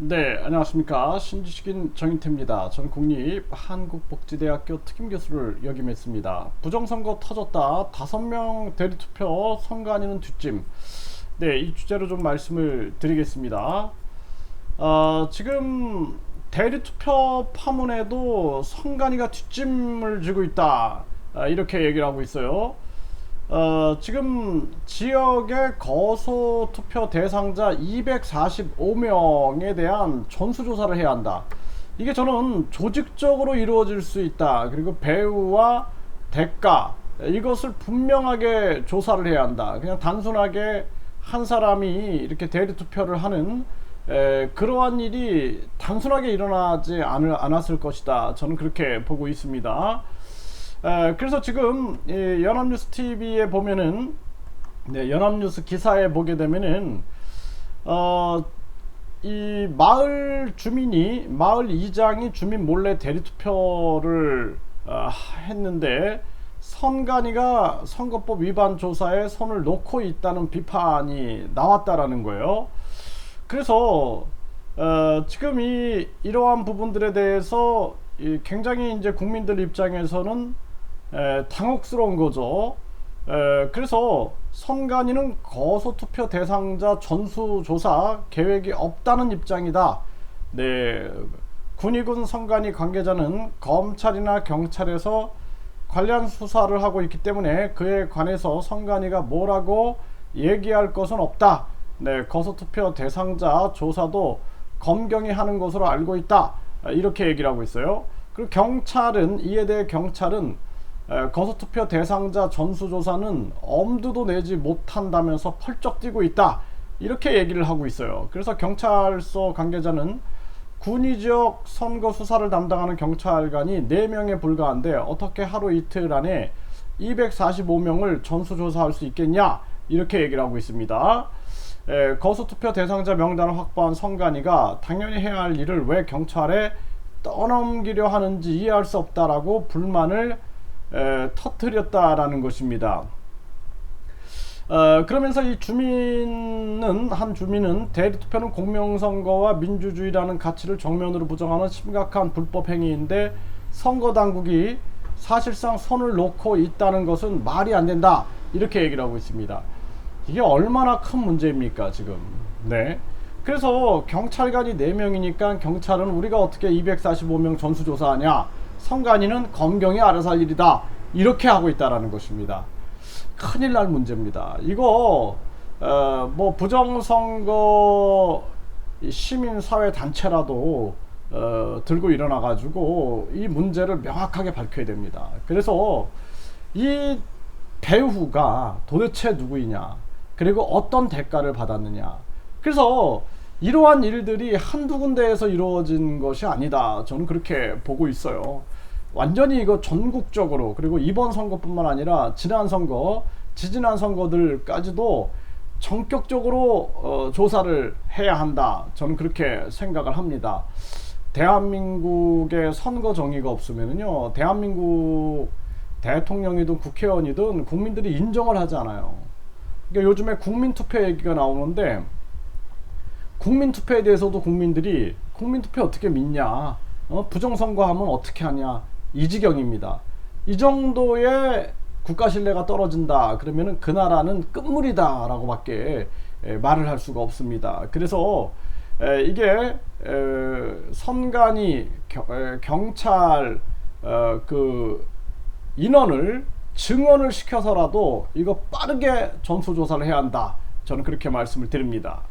네, 안녕하십니까. 신지식인 정인태입니다. 저는 국립 한국복지대학교 특임교수를 역임했 습니다. 부정선거 터졌다. 다섯 명 대리투표 선관위는 뒷짐. 네, 이 주제로 좀 말씀을 드리겠습니다. 어, 지금 대리투표 파문에도 선관위가 뒷짐을 지고 있다. 아, 이렇게 얘기를 하고 있어요. 어, 지금 지역의 거소 투표 대상자 245명에 대한 전수조사를 해야 한다. 이게 저는 조직적으로 이루어질 수 있다. 그리고 배우와 대가 이것을 분명하게 조사를 해야 한다. 그냥 단순하게 한 사람이 이렇게 대리 투표를 하는 에, 그러한 일이 단순하게 일어나지 않을, 않았을 것이다. 저는 그렇게 보고 있습니다. 에, 그래서 지금 이 연합뉴스 TV에 보면은 네, 연합뉴스 기사에 보게 되면은 어, 이 마을 주민이 마을 이장이 주민 몰래 대리 투표를 어, 했는데 선관위가 선거법 위반 조사에 손을 놓고 있다는 비판이 나왔다라는 거예요. 그래서 어, 지금 이 이러한 부분들에 대해서 이 굉장히 이제 국민들 입장에서는 에, 당혹스러운 거죠. 에, 그래서 선관위는 거소투표 대상자 전수조사 계획이 없다는 입장이다. 네, 군의군 선관위 관계자는 검찰이나 경찰에서 관련 수사를 하고 있기 때문에 그에 관해서 선관위가 뭐라고 얘기할 것은 없다. 네, 거소투표 대상자 조사도 검경이 하는 것으로 알고 있다. 이렇게 얘기를 하고 있어요. 그리고 경찰은 이에 대해 경찰은 에, 거소투표 대상자 전수조사는 엄두도 내지 못한다면서 펄쩍 뛰고 있다. 이렇게 얘기를 하고 있어요. 그래서 경찰서 관계자는 군위 지역 선거 수사를 담당하는 경찰관이 4명에 불과한데 어떻게 하루 이틀 안에 245명을 전수조사할 수 있겠냐? 이렇게 얘기를 하고 있습니다. 에, 거소투표 대상자 명단을 확보한 선관위가 당연히 해야 할 일을 왜 경찰에 떠넘기려 하는지 이해할 수 없다라고 불만을 에, 터뜨렸다라는 것입니다. 어, 그러면서 이 주민은 한 주민은 대리투표는 공명선거와 민주주의라는 가치를 정면으로 부정하는 심각한 불법 행위인데 선거 당국이 사실상 손을 놓고 있다는 것은 말이 안 된다 이렇게 얘기를 하고 있습니다. 이게 얼마나 큰 문제입니까 지금? 네. 그래서 경찰관이 4명이니까 경찰은 우리가 어떻게 245명 전수조사하냐? 선관위는 검경이 알아서 할 일이다. 이렇게 하고 있다라는 것입니다. 큰일 날 문제입니다. 이거 어, 뭐 부정선거 시민사회 단체라도 어, 들고 일어나 가지고 이 문제를 명확하게 밝혀야 됩니다. 그래서 이 배후가 도대체 누구이냐 그리고 어떤 대가를 받았느냐 그래서 이러한 일들이 한두 군데에서 이루어진 것이 아니다. 저는 그렇게 보고 있어요. 완전히 이거 전국적으로 그리고 이번 선거뿐만 아니라 지난 선거 지지난 선거들까지도 전격적으로 어, 조사를 해야 한다. 저는 그렇게 생각을 합니다. 대한민국의 선거 정의가 없으면요 대한민국 대통령이든 국회의원이든 국민들이 인정을 하지 않아요. 그러니까 요즘에 국민 투표 얘기가 나오는데 국민 투표에 대해서도 국민들이 국민 투표 어떻게 믿냐, 어? 부정선거하면 어떻게 하냐 이 지경입니다. 이 정도의 국가 신뢰가 떨어진다 그러면은 그 나라는 끝물이다라고밖에 에, 말을 할 수가 없습니다. 그래서 에, 이게 에, 선관위 경찰 어, 그 인원을 증언을 시켜서라도 이거 빠르게 전수조사를 해야 한다. 저는 그렇게 말씀을 드립니다.